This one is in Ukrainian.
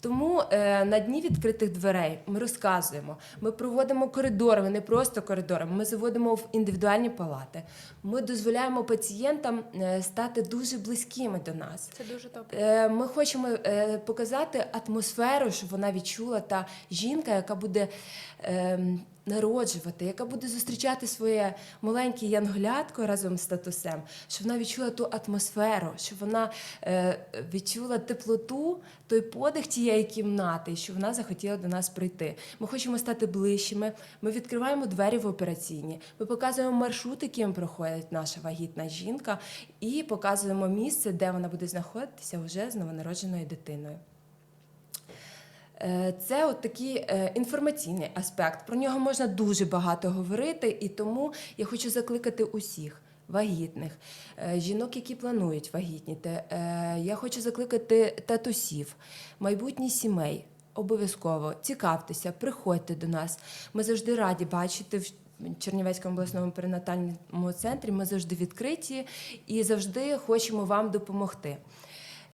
Тому е, на дні відкритих дверей ми розказуємо. Ми проводимо коридори, не просто коридори. Ми заводимо в індивідуальні палати. Ми дозволяємо пацієнтам е, стати дуже близькими до нас. Це дуже добре. Е, Ми хочемо е, показати атмосферу, щоб вона відчула та жінка, яка буде ем, народжувати, яка буде зустрічати своє маленьке янголятко разом з татусем, щоб вона відчула ту атмосферу, щоб вона е, відчула теплоту, той подих тієї кімнати, і щоб вона захотіла до нас прийти. Ми хочемо стати ближчими. Ми відкриваємо двері в операційні. Ми показуємо маршрут, яким проходить наша вагітна жінка, і показуємо місце, де вона буде знаходитися вже з новонародженою дитиною. Е, Це от такий е, інформаційний аспект. Про нього можна дуже багато говорити, і тому я хочу закликати усіх. Вагітних, е, жінок, які планують вагітніти. Я хочу закликати татусів, майбутніх сімей. Обов'язково цікавтеся, приходьте до нас. Ми завжди раді бачити в Чернівецькому обласному перинатальному центрі. Ми завжди відкриті і завжди хочемо вам допомогти.